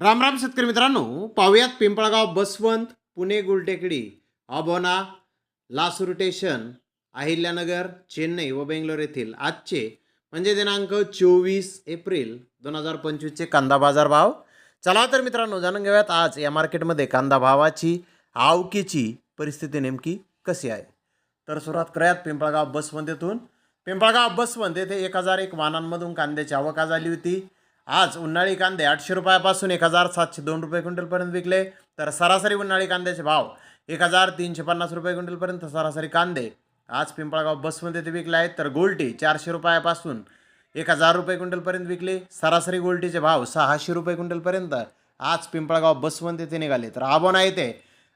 राम राम शेतकरी मित्रांनो पाहुयात पिंपळगाव बसवंत पुणे गुलटेकडी अबोना लासूर स्टेशन अहिल्यानगर चेन्नई व बेंगलोर येथील आजचे म्हणजे दिनांक चोवीस एप्रिल दोन हजार पंचवीसचे कांदा बाजार भाव. चला तर मित्रांनो जाणून घेऊयात आज या मार्केटमध्ये कांदा भावाची आवकीची परिस्थिती नेमकी कशी आहे. तर सुरुवात करूयात पिंपळगाव बसवंत येथून. पिंपळगाव बसवंत येथे एक हजार एक वाहनांमधून कांद्याची आवक आज आली होती. आज उन्हाळी कांदे आठशे रुपयापासून एक हजार सातशे दोन रुपये क्विंटलपर्यंत विकले. तर सरासरी उन्हाळी कांद्याचे भाव एक हजार तीनशे पन्नास रुपये क्विंटलपर्यंत सरासरी कांदे. आज पिंपळगाव बसमध्ये ते विकले आहेत. तर गोल्टी चारशे रुपयापासून एक हजार रुपये क्विंटलपर्यंत विकले. सरासरी गोल्टीचे भाव सहाशे रुपये क्विंटलपर्यंत आज पिंपळगाव बसवंत येथे निघाले. तर आबोना येथे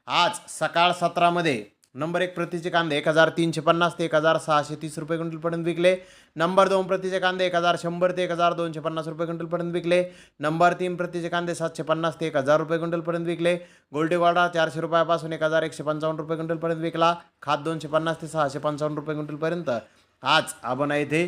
आज सकाळ सतरामध्ये नंबर एक प्रतीचे कांदे एक हजार तीनशे पन्नास ते एक हजार सहाशे तीस रुपये क्विंटलपर्यंत विकले. नंबर दोन प्रतीचे कांदे एक हजार शंभर ते एक हजार दोनशे पन्नास रुपये क्विंटलपर्यंत विकले. नंबर तीन प्रतीचे कांदे सातशे पन्नास ते एक हजार रुपये क्विंटलपर्यंत विकले. गोल्डेवाडा चारशे रुपयापासून एक हजार एकशे पंचावन्न रुपये क्विंटलपर्यंत विकला. खात दोनशे पन्नास ते सहाशे पंचावन्न रुपये क्विंटलपर्यंत आज आबना येथे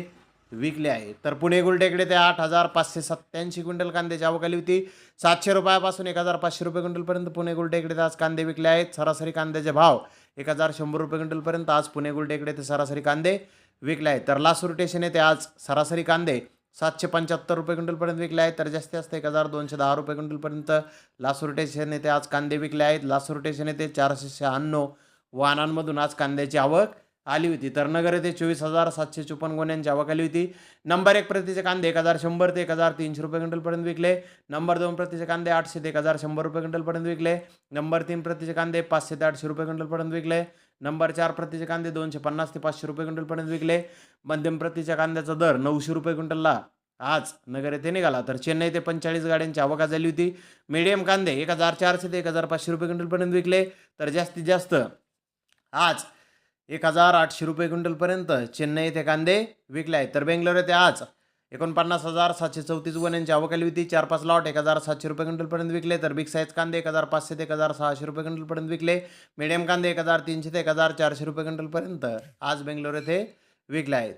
विकले आहे. तर पुणे गुलटेकडे ते आठ हजार पाचशे सत्त्याऐंशी क्विंटल कांद्याची आवक आली होती. सातशे रुपयापासून एक हजार पाचशे रुपये क्विंटलपर्यंत पुणे गुलटेकडे ते आज कांदे विकले आहेत. सरासरी कांद्याचे भाव एक हजार शंभर रुपये क्विंटलपर्यंत. आज पुणे गुलटेकडे ते सरासरी कांदे. विकले आहेत. तर लासूर स्टेशन येथे आज सरासरी कांदे. सातशे पंच्याहत्तर रुपये क्विंटलपर्यंत विकले आहेत. तर जास्तीत जास्त एक हजार दोनशे दहा रुपये क्विंटलपर्यंत लासूर स्टेशन येथे आज कांदे विकले आहेत. लासूर स्टेशन येथे चारशे शहाण्णव वाहनांमधून आज कांद्याची आवक. आली होती. तर नगर येथे चोवीस हजार सातशे चोपन्न गुन्ह्यांची आवक आली होती. नंबर एक प्रतीचे कांदे एक हजार शंभर ते एक हजार तीनशे रुपये क्विंटलपर्यंत विकले. नंबर दोन प्रतीचे कांदे आठशे ते एक हजार शंभर रुपये क्विंटलपर्यंत विकले. नंबर तीन प्रतीचे कांदे पाचशे ते आठशे रुपये क्विंटलपर्यंत विकले. नंबर चार प्रतीचे कांदे दोनशे पन्नास ते पाचशे रुपये क्विंटलपर्यंत विकले. मध्यम प्रतीच्या कांद्याचा दर नऊशे रुपये क्विंटलला आज नगर येथे निघाला. तर चेन्नई ते पंचेचाळीस गाड्यांची आवक झाली होती. मीडियम कांदे एक हजार चारशे ते एक हजार पाचशे रुपये क्विंटलपर्यंत विकले. तर जास्तीत जास्त आज एक हजार आठशे रुपये क्विंटलपर्यंत चेन्नई येथे कांदे विकले आहेत. तर बेंगलोर येथे आज. एकोणपन्नास हजार सातशे चौतीस गुन्ह्यांची आवक आली होती. चार पाच लॉट एक हजार सातशे रुपये क्विंटलपर्यंत विकले. तर बिग साईज कांदे एक हजार पाचशे ते एक हजार सहाशे रुपये क्विंटलपर्यंत विकले. मिडियम कांदे एक हजार तीनशे ते एक हजार चारशे रुपये क्विंटलपर्यंत आज बेंगलोर येथे विकले आहेत.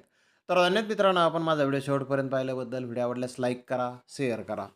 तर धन्यवाद मित्रांनो आपण माझा व्हिडिओ शेवटपर्यंत पाहिल्याबद्दल. व्हिडिओ आवडल्यास लाईक करा शेअर करा.